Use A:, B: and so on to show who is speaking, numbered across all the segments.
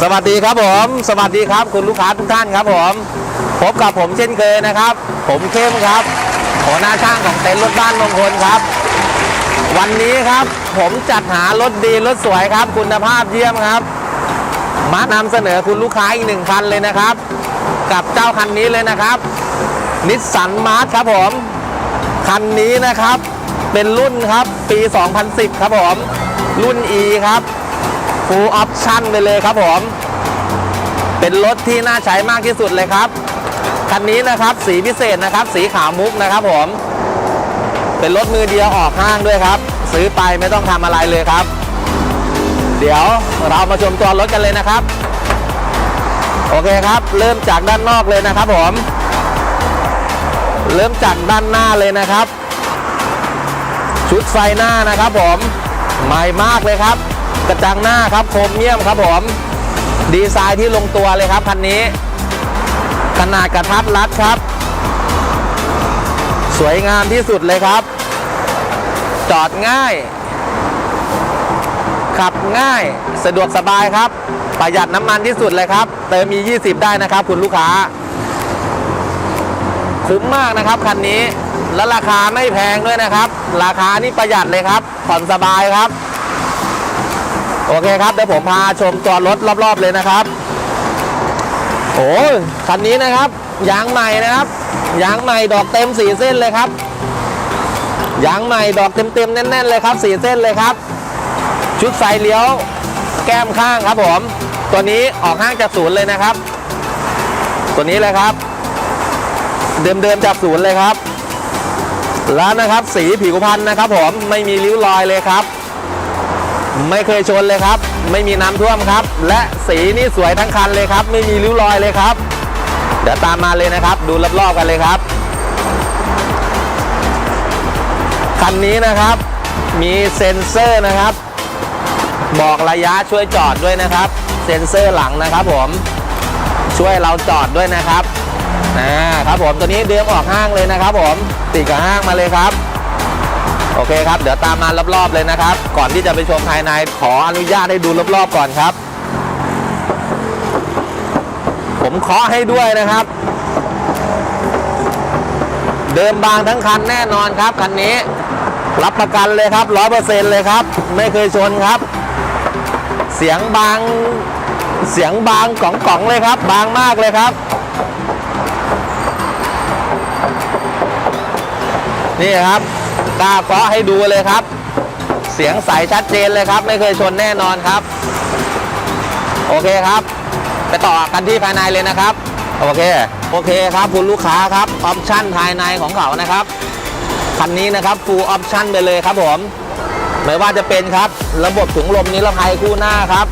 A: สวัสดีครับผม สวัสดีครับคุณลูกค้าทุกท่านครับผมพบกับผมเช่นเคยนะครับ ผมเข้มครับหัวหน้าช่างของเต็นท์รถบ้านมงคลครับ วันนี้ครับผมจัดหารถดีรถสวยครับ คุณภาพเยี่ยมครับ มานำเสนอคุณลูกค้าอีกหนึ่งคันเลยนะครับ กับเจ้าคันนี้เลยนะครับนิสสันมาร์ทครับผมคันนี้นะครับ เป็นรุ่นครับปี 2010 ครับผม รุ่น E ครับ full option ไปเลยครับผม เป็นรถที่น่าใช้มากที่สุดเลยครับ คันนี้นะครับสีพิเศษนะครับ สีขาวมุกนะครับผม เป็นรถมือเดียวออกห้างด้วยครับ ซื้อไปไม่ต้องทำอะไรเลยครับ เดี๋ยวเรามาชมตัวรถกันเลยนะครับ โอเคครับ เริ่มจากด้านนอกเลยนะครับผม เริ่มจากด้านหน้าเลยนะครับ ชุดไฟหน้านะครับผม ใหม่มากเลยครับ กระจังหน้าครับโครเมียมครับผม ดีไซน์ที่ลงตัวเลยครับคันนี้ ขนาดกระทัดรัดครับ สวยงามที่สุดเลยครับ จอดง่าย ขับง่ายสะดวกสบายครับ ประหยัดน้ำมันที่สุดเลยครับ เติมมี 20 ได้นะครับ คุณลูกค้า คุ้มมากนะครับคันนี้และราคาไม่แพงด้วยนะครับ ราคานี่ประหยัดเลยครับ ผ่อนสบายครับ โอเคครับเดี๋ยวผมพาชมตัวรถรอบๆเลยนะครับโอ้ยคันนี้นะครับยางใหม่นะครับยางใหม่ดอกเต็มสี่เส้นเลยครับยางใหม่ดอกเต็มๆแน่น ๆ เลยครับสี่เส้นเลยครับ ชุดไฟเลี้ยวแก้มข้างครับผม ตัวนี้ออกห้างจากศูนย์เลยนะครับ ตัวนี้เลยครับ เดิมๆจากศูนย์เลยครับ แล้วนะครับสีผิวพันธุ์นะครับผมไม่มีริ้วรอยเลยครับ ไม่เคยชนเลยครับ ไม่มีน้ำท่วมครับ และสีนี่สวยทั้งคันเลยครับ ไม่มีริ้วรอยเลยครับ เดี๋ยวตามมาเลยนะครับ ดูรอบๆกันเลยครับ คันนี้นะครับ มีเซ็นเซอร์นะครับ บอกระยะช่วยจอดด้วยนะครับ เซ็นเซอร์หลังนะครับผม ช่วยเราจอดด้วยนะครับนะครับผมตัวนี้เดิมออกห้างเลยนะครับผมติดกับห้างมาเลยครับ โอเคครับ เดี๋ยวตามมารอบๆเลยนะครับ ก่อนที่จะไปชมภายในขออนุญาตให้ดูรอบๆก่อนครับ ผมเคาะให้ด้วยนะครับ เดิมบางทั้งคันแน่นอนครับคันนี้ รับประกันเลยครับร้อยเปอร์เซ็นต์เลยครับ ไม่เคยชนครับ เสียงบางเสียงบางกล่องๆเลยครับ บางมากเลยครับ นี่ครับ กล้าเคาะให้ดูเลยครับ เสียงใสชัดเจนเลยครับ ไม่เคยชนแน่นอนครับ โอเคครับ ไปต่อกันที่ภายในเลยนะครับ โอเค โอเคครับคุณลูกค้าครับออปชั่นภายในของเขานะครับคันนี้นะครับ full option ไปเลยครับผมไม่ว่าจะเป็นครับ ระบบถุงลมนิรภัยคู่หน้าครับ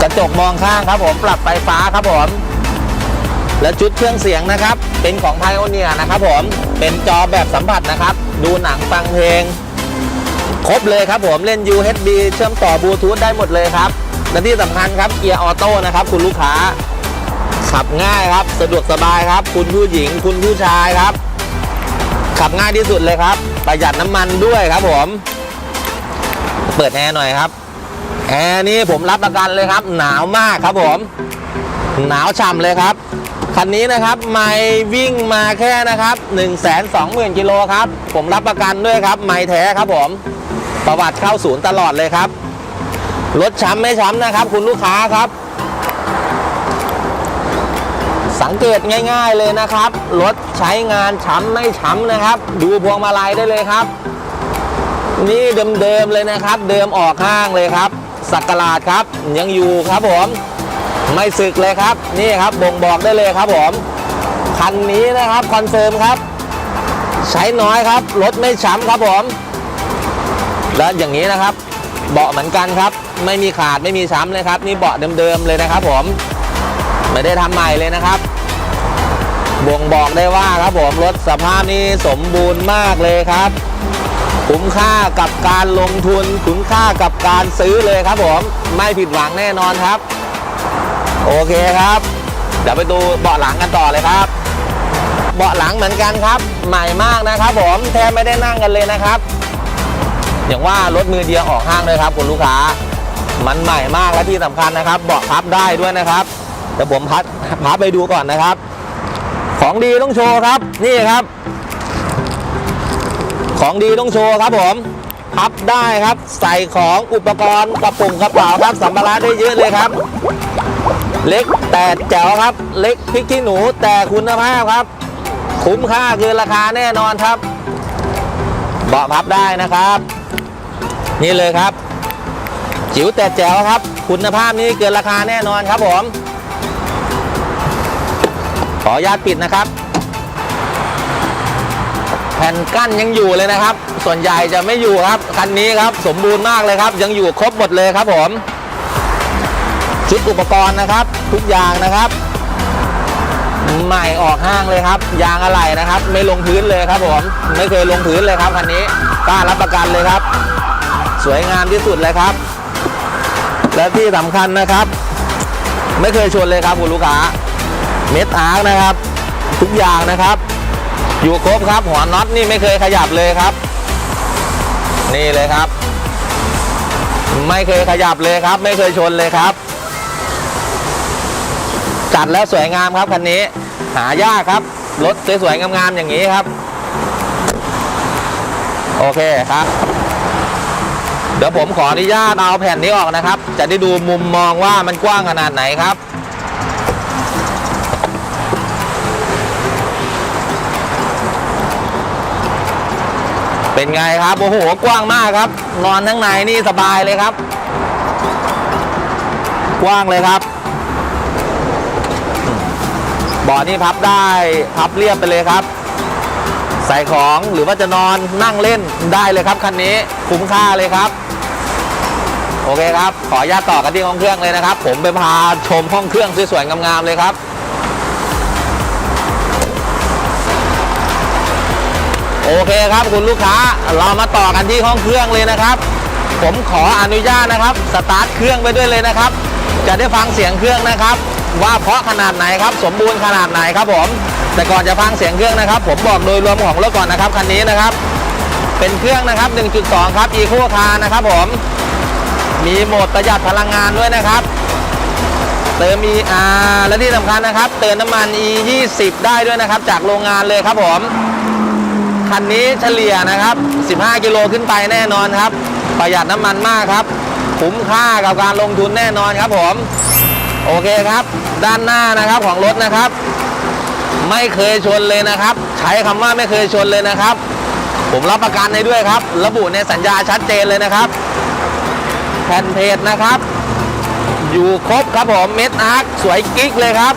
A: กระจกมองข้างครับผมปรับไฟฟ้าครับผม และชุดเครื่องเสียงนะครับ เป็นของไพโอเนียนะครับผมเป็นจอแบบสัมผัสนะครับ ดูหนังฟังเพลง ครบเลยครับผมเล่น USB เชื่อมต่อบลูทูธได้หมดเลยครับและที่สำคัญครับเกียร์ออโต้นะครับ คุณลูกค้า ขับง่ายครับ สะดวกสบายครับ คุณผู้หญิง คุณผู้ชายครับ ขับง่ายที่สุดเลยครับ ประหยัดน้ำมันด้วยครับผม เปิดแอร์หน่อยครับแอร์นี่ผมรับประกันเลยครับ หนาวมากครับผม หนาวฉ่ำเลยครับ คันนี้นะครับไม่วิ่งมาแค่นะครับ 1 2 0 0 0 0กิโลครับ ผมรับประกันด้วยครับ ไม่แท้ครับผม ประวัติเข้าศูนย์ตลอดเลยครับ รถช้ำไม่ช้ำนะครับ คุณลูกค้าครับ สังเกตง่าย ๆเลยนะครับ รถใช้งานช้ำไม่ช้ำนะครับ ดูพวงมาลัยได้เลยครับ นี่เดิมๆเลยนะครับ เดิมออกห้างเลยครับสักกลาดครับยังอยู่ครับผม ไม่สึกเลยครับ นี่ครับบ่งบอกได้เลยครับผมคันนี้นะครับคอนเฟิร์มครับ ใช้น้อยครับรถไม่ช้ำครับผม แล้วอย่างนี้นะครับ เบาะเหมือนกันครับ ไม่มีขาดไม่มีช้ำเลยครับ นี่เบาะเดิมๆเลยนะครับ ผมไม่ได้ทำใหม่เลยนะครับบ่งบอกได้ว่าครับผมรถสภาพนี้สมบูรณ์มากเลยครับ คุ้มค่ากับการลงทุนคุ้มค่ากับการซื้อเลยครับผมไม่ผิดหวังแน่นอนครับ เคครับ เดี๋ยวไปดูเบาะหลังกันต่อเลยครับ เบาะหลังเหมือนกันครับ ใหม่มากนะครับผมแทบไม่ได้นั่งกันเลยนะครับ อย่างว่ารถมือเดียวออกห้างเลยครับคุณลูกค้า มันใหม่มากและที่สำคัญนะครับ เบาะพับได้ด้วยนะครับเดี๋ยวผมพับพับไปดูก่อนนะครับ ของดีต้องโชว์ครับ นี่ครับ ของดีต้องโชว์ครับผมพับได้ครับ ใส่ของอุปกรณ์กระปุกกระเป๋าครับสัมภาระได้เยอะเลยครับ เล็กแต่แจ๋วครับ เล็กพริกขี้หนูแต่คุณภาพครับ คุ้มค่าเกินราคาแน่นอนครับ เบาะพับได้นะครับ นี่เลยครับ จิ๋วแต่แจ๋วครับ คุณภาพนี้เกินราคาแน่นอนครับผม ขออนุญาตปิดนะครับ แผ่นกั้นยังอยู่เลยนะครับ ส่วนใหญ่จะไม่อยู่ครับคันนี้ครับ สมบูรณ์มากเลยครับ ยังอยู่ครบหมดเลยครับผม ชุดอุปกรณ์นะครับ ทุกอย่างนะครับ ใหม่ออกห้างเลยครับ ยางอะไหล่นะครับ ไม่ลงพื้นเลยครับผมไม่เคยลงพื้นเลยครับคันนี้กล้ารับประกันเลยครับ สวยงามที่สุดเลยครับ และที่สำคัญนะครับ ไม่เคยชนเลยครับคุณลูกค้าเม็ดอาร์คนะครับ ทุกอย่างนะครับ อยู่ครบครับหัวน็อตนี่ไม่เคยขยับเลยครับ นี่เลยครับ ไม่เคยขยับเลยครับ ไม่เคยชนเลยครับ จัดแล้วสวยงามครับคันนี้ หายากครับ รถสวยๆงามๆอย่างนี้ครับ โอเคครับ เดี๋ยวผมขออนุญาตเอาแผ่นนี้ออกนะครับ จะได้ดูมุมมองว่ามันกว้างขนาดไหนครับเป็นไงครับโอ้โหกว้างมากครับ นอนทั้งในนี่สบายเลยครับ กว้างเลยครับ บาะนี่พับได้พับเรียบไปเลยครับ ใส่ของหรือว่าจะนอนนั่งเล่นได้เลยครับคันนี้คุ้มค่าเลยครับ โอเคครับ ขออนุญาตต่อกันที่ห้องเครื่องเลยนะครับ ผมไปพาชมห้องเครื่องสวยๆงามๆเลยครับโอเคครับคุณลูกค้าเรามาต่อกันที่ห้องเครื่องเลยนะครับ ผมขออนุญาตนะครับ สตาร์ทเครื่องไปด้วยเลยนะครับ จะได้ฟังเสียงเครื่องนะครับ ว่าเพราะขนาดไหนครับ สมบูรณ์ขนาดไหนครับผม แต่ก่อนจะฟังเสียงเครื่องนะครับ ผมบอกโดยรวมของรถก่อนนะครับคันนี้นะครับ เป็นเครื่องนะครับ 1.2 ครับ Eco Car นะครับผม มีโหมดประหยัดพลังงานด้วยนะครับเติม ER และที่สำคัญนะครับ เติมน้ำมัน E 20 ได้ด้วยนะครับ จากโรงงานเลยครับผม คันนี้เฉลี่ยนะครับ 15 กิโลขึ้นไปแน่นอนครับ ประหยัดน้ำมันมากครับ คุ้มค่ากับการลงทุนแน่นอนครับผม โอเคครับ ด้านหน้านะครับของรถนะครับ ไม่เคยชนเลยนะครับ ใช้คำว่าไม่เคยชนเลยนะครับ ผมรับประกันให้ด้วยครับ ระบุในสัญญาชัดเจนเลยนะครับ แผ่นเพจนะครับ อยู่ครบครับผมเม็ดอาร์คสวยกิ๊กเลยครับ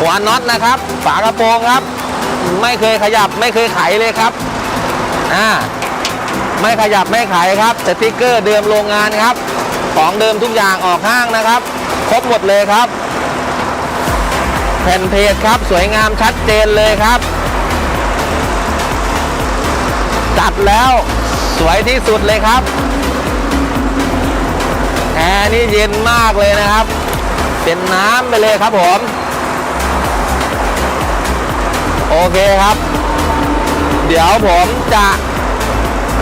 A: หัวน็อตนะครับ ฝากระโปรงครับ ไม่เคยขยับไม่เคยไขเลยครับอ่าไม่ขยับไม่ไขครับสติ๊กเกอร์เดิมโรงงานครับ ของเดิมทุกอย่างออกห้างนะครับ ครบหมดเลยครับ แผ่นเพจครับสวยงามชัดเจนเลยครับ จัดแล้วสวยที่สุดเลยครับแอร์นี่เย็นมากเลยนะครับ เป็นน้ำไปเลยครับผม โอเคครับ เดี๋ยวผมจะ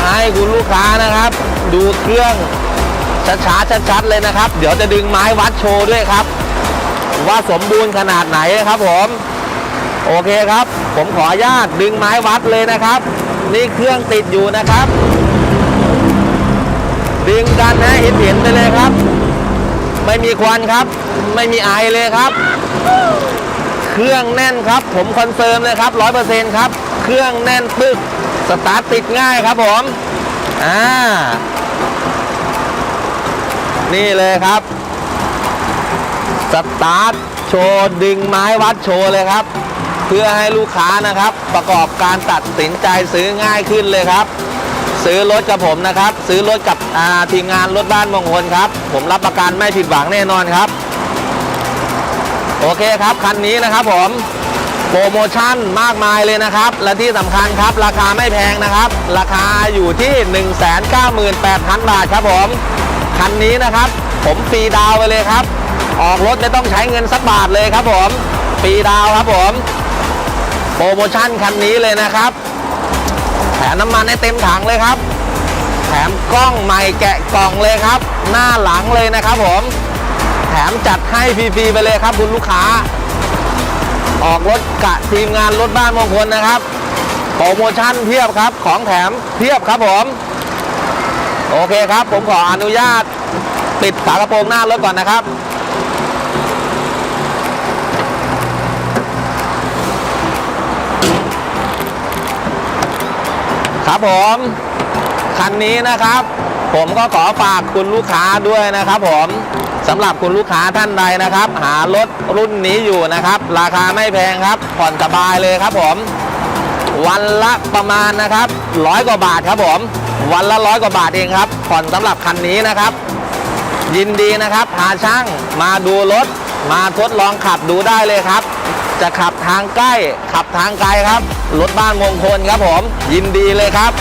A: ให้คุณลูกค้านะครับ ดูเครื่อง ช้าๆชัดๆเลยนะครับ เดี๋ยวจะดึงไม้วัดโชว์ด้วยครับ ว่าสมบูรณ์ขนาดไหนครับผมโอเคครับ ผมขออนุญาตดึงไม้วัดเลยนะครับ นี่เครื่องติดอยู่นะครับ ดึงกันนะเห็นเห็นๆไปเลยครับ ไม่มีควันครับ ไม่มีไอเลยครับ เครื่องแน่นครับ ผมคอนเฟิร์มเลยครับร้อยเปอร์เซ็นต์ครับ เครื่องแน่นปึ๊กสตาร์ทติดง่ายครับผมอ่า นี่เลยครับ สตาร์ทโชว์ดึงไม้วัดโชว์เลยครับ เพื่อให้ลูกค้านะครับ ประกอบการตัดสินใจซื้อง่ายขึ้นเลยครับ ซื้อรถกับผมนะครับ ซื้อรถกับทีมงานรถบ้านมงคลครับ ผมรับประกันไม่ผิดหวังแน่นอนครับ โอเคครับคันนี้นะครับผมโปรโมชั่นมากมายเลยนะครับ และที่สำคัญครับราคาไม่แพงนะครับ ราคาอยู่ที่ 198,000 บาทครับผม คันนี้นะครับ ผมฟรีดาวไปเลยครับ ออกรถไม่ต้องใช้เงินสักบาทเลยครับผมฟรีดาวครับผม โปรโมชั่นคันนี้เลยนะครับ แถมน้ำมันให้เต็มถังเลยครับ แถมกล้องใหม่แกะกล่องเลยครับ หน้าหลังเลยนะครับผม แถมจัดให้ฟรีๆไปเลยครับคุณลูกค้า ออกรถกะทีมงานรถบ้านมงคลนะครับ โปรโมชั่นเพียบครับ ของแถมเพียบครับผม โอเคครับ ผมขออนุญาตปิดฝากระโปรงหน้ารถก่อนนะครับ ครับผมคันนี้นะครับ ผมก็ขอฝากคุณลูกค้าด้วยนะครับ ผมสำหรับคุณลูกค้าท่านใดนะครับ หารถรุ่นนี้อยู่นะครับ ราคาไม่แพงครับ ผ่อนสบายเลยครับผม วันละประมาณนะครับร้อยกว่าบาทครับผม วันละร้อยกว่าบาทเองครับผ่อนสำหรับคันนี้นะครับ ยินดีนะครับพาช่างมาดูรถ มาทดลองขับดูได้เลยครับ จะขับทางใกล้ ขับทางไกลครับรถบ้านมงคลครับผม ยินดีเลยครับ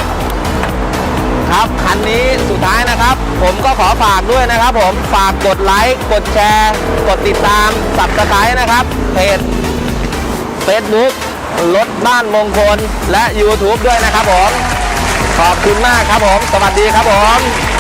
A: ครับคันนี้สุดท้ายนะครับ ผมก็ขอฝากด้วยนะครับ ผมฝากกดไลค์กดแชร์ กดติดตามสับสไครต์นะครับเพจ Facebook รถบ้านมงคลและ YouTube ด้วยนะครับผม ขอบคุณมากครับผม สวัสดีครับผม